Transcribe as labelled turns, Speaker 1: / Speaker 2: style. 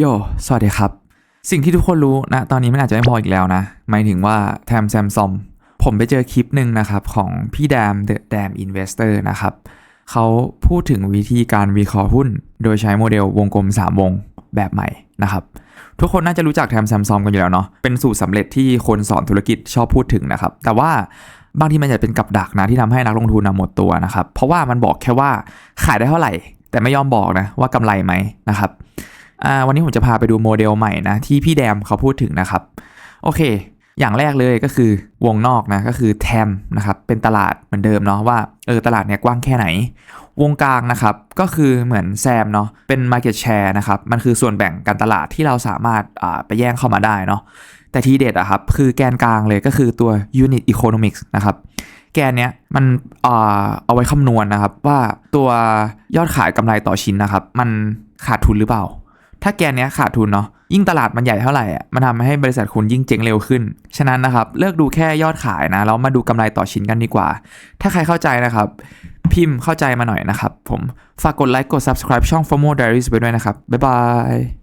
Speaker 1: โย สวัสดีครับ สิ่งที่ทุกคนรู้นะ ตอนนี้มันอาจจะไม่พออีกแล้วนะ หมายถึงว่าแทมแซมซอม ผมไปเจอคลิปหนึ่งนะครับ ของพี่แดม The Dam Investor นะครับ เขาพูดถึงวิธีการวิเคราะห์หุ้น โดยใช้โมเดลวงกลม 3 วงแบบใหม่นะครับ ทุกคนน่าจะรู้จักแทมแซมซอมกันอยู่แล้วเนาะ เป็นสูตรสำเร็จที่คนสอนธุรกิจชอบพูดถึงนะครับ แต่ว่าบางทีมันจะเป็นกับดักนะที่ทำให้นักลงทุนนะหมดตัวนะครับ เพราะว่ามันบอกแค่ว่าขายได้เท่าไหร่ แต่ไม่ยอมบอกนะว่ากำไรไหมนะครับ วันนี้ผมจะพาไปดูโมเดลใหม่นะที่พี่แดมเขาพูดถึงนะครับ โอเค อย่างแรกเลยก็คือวงนอกนะก็คือแทมนะครับเป็นตลาดเหมือนเดิมเนาะว่าเออตลาดเนี้ยกว้างแค่ไหน วงกลางนะครับก็คือเหมือนแซมเนาะเป็น Market Share นะครับมันคือส่วนแบ่งการตลาดที่เราสามารถอ่าไปแย่งเข้ามาได้เนาะแต่ทีเด็ดอะครับคือแกนกลางเลยก็คือตัว Unit Economics นะครับแกนเนี้ยมันอ่าเอาไว้คำนวณนะครับว่าตัวยอดขายกำไรต่อชิ้นนะครับ มันขาดทุนหรือเปล่า ถ้าแกนเนี้ยขาดทุนเนาะยิ่งตลาดมันใหญ่เท่าไหร่อะมันทำให้บริษัทคุณยิ่งเจ๊งเร็วขึ้น ฉะนั้นนะครับ เลิกดูแค่ยอดขายนะแล้วมาดูกำไรต่อชิ้นกันดีกว่า ถ้าใครเข้าใจนะครับ พิมพ์เข้าใจมาหน่อยนะครับ ผมฝากกดไลค์กด subscribe ช่อง Formo Diaries ไปด้วยนะครับบ๊ายบาย